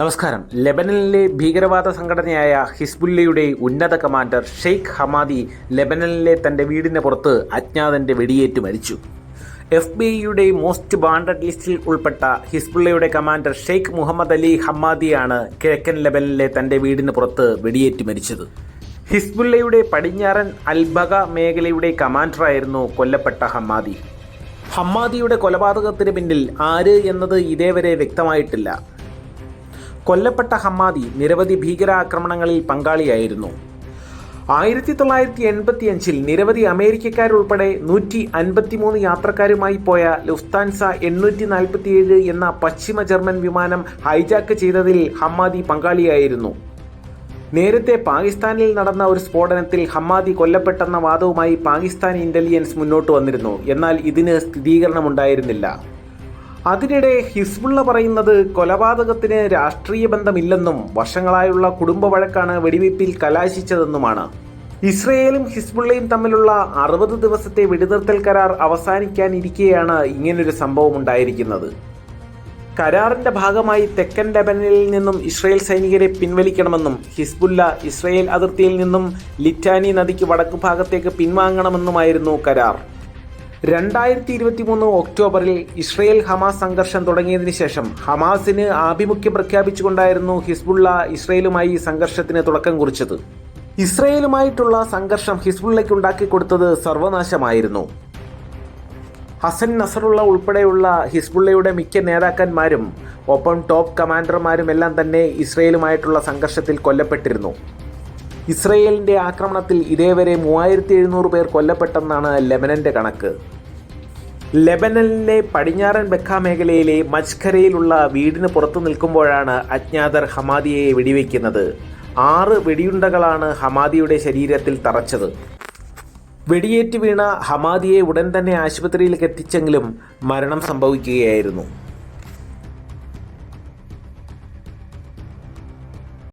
നമസ്കാരം. ലെബനനിലെ ഭീകരവാദ സംഘടനയായ ഹിസ്ബുല്ലയുടെ ഉന്നത കമാൻഡർ ഷെയ്ഖ് ഹമാദി ലെബനനിലെ തന്റെ വീടിന് പുറത്ത് അജ്ഞാതന്റെ വെടിയേറ്റ് മരിച്ചു. എഫ് ബി ഐയുടെ മോസ്റ്റ് വാണ്ടഡ് ലിസ്റ്റിൽ ഉൾപ്പെട്ട ഹിസ്ബുള്ളയുടെ കമാൻഡർ ഷെയ്ഖ് മുഹമ്മദ് അലി ഹമ്മാദിയാണ് കിഴക്കൻ ലെബനനിലെ തന്റെ വീടിന് പുറത്ത് വെടിയേറ്റ് മരിച്ചത്. ഹിസ്ബുള്ളയുടെ പടിഞ്ഞാറൻ അൽബഗ മേഖലയുടെ കമാൻഡറായിരുന്നു കൊല്ലപ്പെട്ട ഹമ്മാദി ഹമ്മാദിയുടെ കൊലപാതകത്തിന് പിന്നിൽ ആര് എന്നത് ഇതേവരെ വ്യക്തമായിട്ടില്ല. കൊല്ലപ്പെട്ട ഹമ്മാദി നിരവധി ഭീകരാക്രമണങ്ങളിൽ പങ്കാളിയായിരുന്നു. ആയിരത്തി തൊള്ളായിരത്തി എൺപത്തി അഞ്ചിൽ നിരവധി അമേരിക്കക്കാരുൾപ്പെടെ നൂറ്റി അൻപത്തിമൂന്ന് യാത്രക്കാരുമായി പോയ ലുഫ്താൻസ എണ്ണൂറ്റി നാൽപ്പത്തിയേഴ് എന്ന പശ്ചിമ ജർമ്മൻ വിമാനം ഹൈജാക്ക് ചെയ്തതിൽ ഹമ്മാദി പങ്കാളിയായിരുന്നു. നേരത്തെ പാകിസ്ഥാനിൽ നടന്ന ഒരു സ്ഫോടനത്തിൽ ഹമ്മാദി കൊല്ലപ്പെട്ടെന്ന വാദവുമായി പാകിസ്ഥാൻ ഇന്റലിജൻസ് മുന്നോട്ട് വന്നിരുന്നു. എന്നാൽ ഇതിന് സ്ഥിരീകരണമുണ്ടായിരുന്നില്ല. അതിനിടെ ഹിസ്ബുള്ള പറയുന്നത് കൊലപാതകത്തിന് രാഷ്ട്രീയ ബന്ധമില്ലെന്നും വർഷങ്ങളായുള്ള കുടുംബ വഴക്കാണ് വെടിവയ്പിൽ കലാശിച്ചതെന്നുമാണ്. ഇസ്രയേലും ഹിസ്ബുള്ളയും തമ്മിലുള്ള അറുപത് ദിവസത്തെ വെടിനിർത്തൽ കരാർ അവസാനിക്കാനിരിക്കെയാണ് ഇങ്ങനൊരു സംഭവം ഉണ്ടായിരിക്കുന്നത്. കരാറിന്റെ ഭാഗമായി തെക്കൻ ലെബനനിൽ നിന്നും ഇസ്രയേൽ സൈനികരെ പിൻവലിക്കണമെന്നും ഹിസ്ബുല്ല ഇസ്രയേൽ അതിർത്തിയിൽ നിന്നും ലിറ്റാനി നദിക്ക് വടക്കു ഭാഗത്തേക്ക് പിൻവാങ്ങണമെന്നുമായിരുന്നു കരാർ. രണ്ടായിരത്തി ഇരുപത്തി മൂന്ന് ഒക്ടോബറിൽ ഇസ്രയേൽ ഹമാസ് സംഘർഷം തുടങ്ങിയതിനു ശേഷം ഹമാസിന് ആഭിമുഖ്യം പ്രഖ്യാപിച്ചുകൊണ്ടായിരുന്നു ഹിസ്ബുള്ള ഇസ്രയേലുമായി സംഘർഷത്തിന് തുടക്കം കുറിച്ചത്. ഇസ്രയേലുമായിട്ടുള്ള സംഘർഷം ഹിസ്ബുള്ളയ്ക്ക് ഉണ്ടാക്കി കൊടുത്തത് സർവനാശമായിരുന്നു. ഹസൻ നസറുള്ള ഉൾപ്പെടെയുള്ള ഹിസ്ബുള്ളയുടെ മിക്ക നേതാക്കന്മാരും ഒപ്പം ടോപ്പ് കമാൻഡർമാരും എല്ലാം തന്നെ ഇസ്രയേലുമായിട്ടുള്ള സംഘർഷത്തിൽ കൊല്ലപ്പെട്ടിരുന്നു. ഇസ്രയേലിന്റെ ആക്രമണത്തിൽ ഇതേവരെ മൂവായിരത്തി എഴുന്നൂറ് പേർ കൊല്ലപ്പെട്ടെന്നാണ് ലെബനന്റെ കണക്ക്. ലെബനനിലെ പടിഞ്ഞാറൻ ബെക്ക മേഖലയിലെ മജ്ഖരയിലുള്ള വീടിന് പുറത്തു നിൽക്കുമ്പോഴാണ് അജ്ഞാതർ ഹമാദിയെ വെടിവെക്കുന്നത്. ആറ് വെടിയുണ്ടകളാണ് ഹമാദിയുടെ ശരീരത്തിൽ തറച്ചത്. വെടിയേറ്റ് വീണ ഹമാദിയെ ഉടൻ തന്നെ ആശുപത്രിയിലേക്ക് എത്തിച്ചെങ്കിലും മരണം സംഭവിക്കുകയായിരുന്നു.